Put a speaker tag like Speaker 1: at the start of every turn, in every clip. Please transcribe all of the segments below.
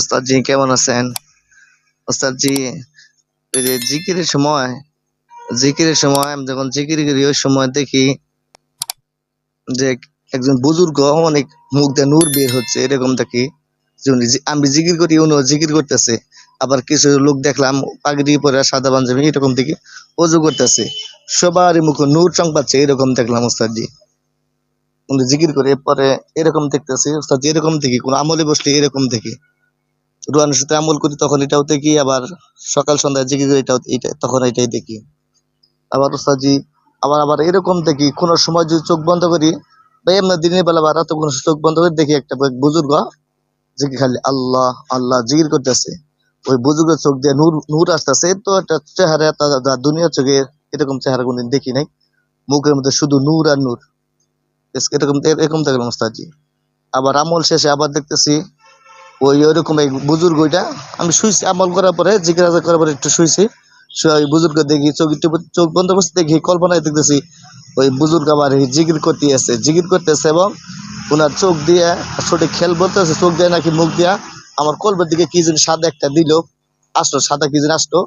Speaker 1: ওস্তাদ জি কেমন আছেন? ওস্তাদ জি ওই যে জিকিরের সময় জিকিরের সময়, আমি যখন জিকির করি, ওই সময় দেখি যে একজন বুজুর্গ অনেক মুখ দিয়ে নূর বের হচ্ছে, এরকম দেখি। উনি আমি জিকির করি, উনিও জিকির করতেছে। আবার কিছু লোক দেখলাম, পাগড়ি পরে সাদা পাঞ্জাবি, এরকম দেখি অজু করতেছে। সবারই মুখে নূর চং পাচ্ছে, এরকম দেখলাম ওস্তাদ জি উনি জিকির করে, পরে এরকম দেখতেছি ওস্তাদ এরকম দেখি, কোন আমলে বসলে এরকম দেখি। রুহানের সাথে আমল করি, তখন এটাও দেখি, আবার সকাল সন্ধ্যায় জিকির করি এটাও এটা তখন এটাই দেখি। আবার ওস্তাদজি, আবার আবার এরকম দেখি, কোন সময় যদি চোখ বন্ধ করি, বা এমনি দিনের বেলা বা রাতে কোনো চোখ বন্ধ করে, দেখি একটা বুজুর্গ জিকির খালি আল্লাহ আল্লাহ জিকির করতেছে। ওই বুজুর্গের চোখ দিয়ে নূর নূর আসতেছে, তো একটা চেহারা দুনিয়ার চোখে এরকম চেহারা কোনদিন দেখি নাই। মুখের মধ্যে শুধু নূর আর নূর। এরকম এরকম দেখলাম ওস্তাদজি। আবার আমল শেষে আবার দেখতেছি ওই ওইরকম এই বুজুর্গ ওইটা। আমি শুইছি, আমল করার পরে জিজ্ঞাসা করার পরে একটু শুইছি। ওই বুজুর্গ দেখি, চোখ চোখ বন্ধ করছি, দেখি কল্পনায় দেখতেছি ওই বুজুর্গ আবার এই জিকির করতে আছে জিকির করতেছে এবং ওনার চোখ দিয়ে সঠিক খেল বলতেছে, চোখ দিয়ে নাকি মুখ দিয়া আমার কলবের দিকে কি যেন সাদা একটা দিল, আসলো, সাদা কি যেন আসলো।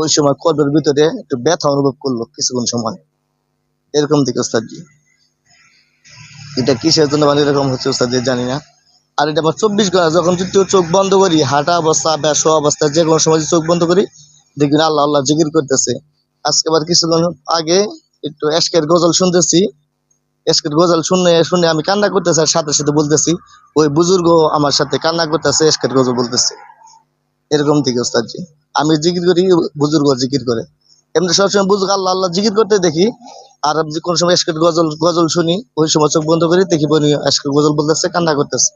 Speaker 1: ওই সময় কলবের ভিতরে একটু ব্যথা অনুভব করল কিছুক্ষণ সময়। এরকম দিকে ওস্তাদজি। এটা কিসের জন্য মানে এরকম হচ্ছে ওস্তাদ জানি না। আর এটা আবার চব্বিশ ঘণ্টা, যখন যদি চোখ বন্ধ করি, হাঁটা অবস্থা বা শো অবস্থা, যে কোনো সময় চোখ বন্ধ করি দেখবি না আল্লাহ আল্লাহ জিকির করতেছে। আজকে আবার কিছুক্ষণ আগে একটু এসকের গজল শুনতেছি। এসকের গজল শুনে শুনে আমি কান্না করতেছি আর সাথে সাথে বলতেছি, ওই বুজুর্গ আমার সাথে কান্না করতেছে, এসকের গজল বলতেছে। এরকম থেকে ওস্তাদজি আমি জিকির করি, বুজুর্গ জিকির করে। এমনি সবসময় বুজুর্গ আল্লাহ আল্লাহ জিকির করতে দেখি। আর কোনো সময় এসকের গজল গজল শুনি, ওই সময় চোখ বন্ধ করি, দেখি বনি এসকের গজল বলতেছে, কান্না করতেছে।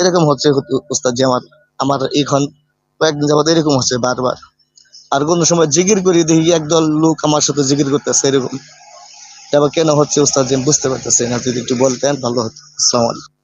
Speaker 1: এরকম হচ্ছে উস্তাদ যে আমার আমার এখন কয়েকদিন যাবত এরকম হচ্ছে বারবার। আর কোনো সময় জিগির করি দেখি একদল লোক আমার সাথে জিগির করতেছে এরকম। তারপর কেন হচ্ছে উস্তাদ যে বুঝতে পারতেছে না, যদি একটু বলতেন, ভালো হতো। আসসালামু আলাইকুম।